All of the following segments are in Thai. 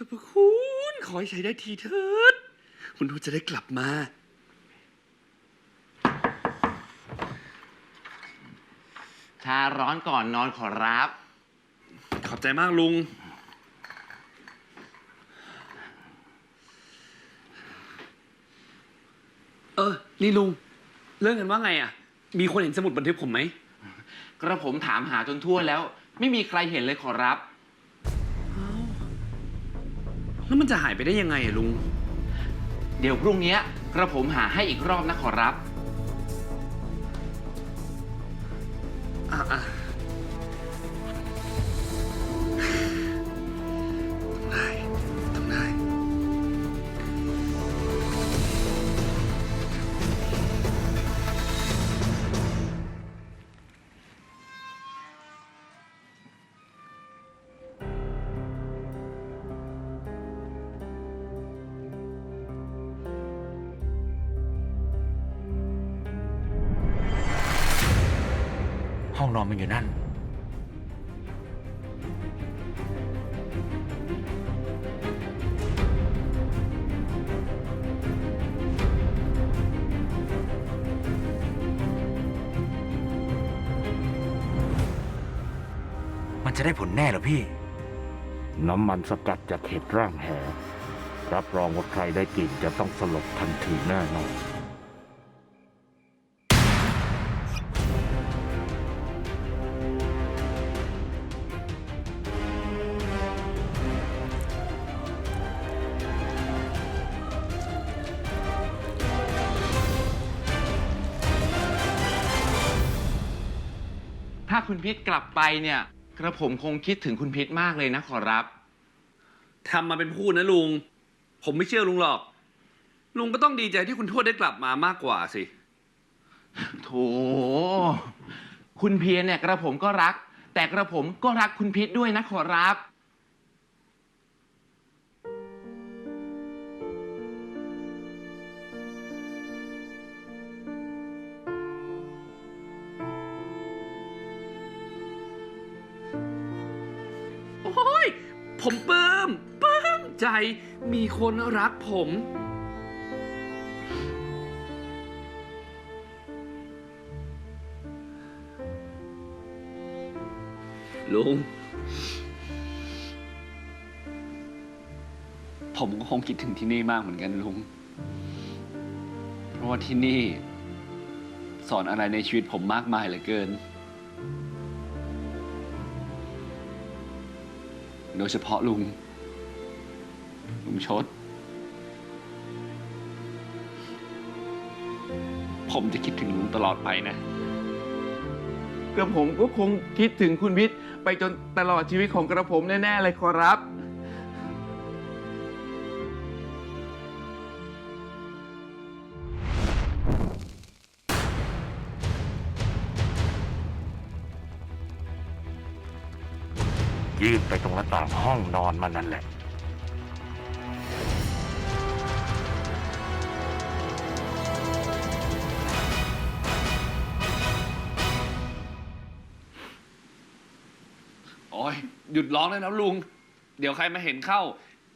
จ้าพระคุณ ขอให้ใช้ได้ทีเถิด คุณทวดจะได้กลับมาชาร้อนก่อนนอนขอรับ ขอบใจมากลุง เออ นี่ลุง เรื่องกันว่าไงอะ มีคนเห็นสมุดบันทึกผมไหม กระผมถามหาจนทั่วแล้ว ไม่มีใครเห็นเลยขอรับ แล้วมันจะหายไปได้ยังไงอะลุง เดี๋ยวพรุ่งนี้กระผมหาให้อีกรอบนะขอรับ อะอะ ห้องนอนมันอยู่นั่น มันจะได้ผลแน่เหรอพี่ น้ำมันสกัดจากเห็ดร่างแห รับรองว่าใครได้กลิ่นจะต้องสลบทันทีแน่นอนาคุณพิษกลับไปเนี่ย กระผมคงคิดถึงคุณพิษมากเลยนะขอรับ ทำมาเป็นพูดนะลุง ผมไม่เชื่อลุงหรอก ลุงก็ต้องดีใจที่คุณทวดได้กลับมามากกว่าสิ โถ คุณเพียรเนี่ยกระผมก็รัก แต่กระผมก็รักคุณพิษด้วยนะขอรับ ผมปลื้มปลื้มใจมีคนรักผม ลุง ผมก็คงคิดถึงที่นี่มากเหมือนกันลุง เพราะว่าที่นี่ สอนอะไรในชีวิตผมมากมายเหลือเกิน โดยเฉพาะลุง ลุงชด ผมจะคิดถึงลุงตลอดไปนะ กระผมก็คงคิดถึงคุณวิทย์ไปจนตลอดชีวิตของกระผมแน่ ๆ เลยขอรับ ยื่นไปตรงหน้าต่างห้องนอนมันนั่นแหละ โอ้ยหยุดร้องเลยนะลุง เดี๋ยวใครมาเห็นเข้า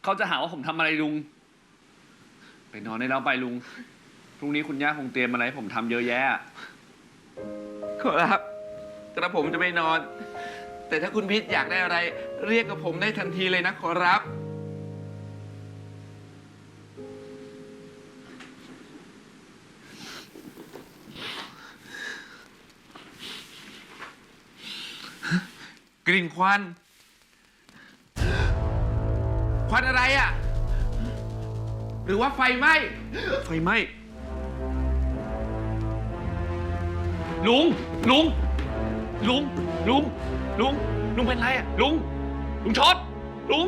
เขาจะหาว่าผมทำอะไรลุง ไปนอนได้แล้วไปลุง พรุ่งนี้คุณย่าคงเตรียมอะไรให้ผมทำเยอะแยะ ขอรับกระผมจะไปนอน แต่ถ้าคุณพิษอยากได้อะไร เรียกกับผมได้ทันทีเลยนะขอรับ กลิ่นควัน ควันอะไรอะ หรือว่าไฟไหม้ ไฟไหม้ ลุง ลุง ลุง ลุง ลุง ลุงเป็นไรอะลุง ลุงช็อต ลุง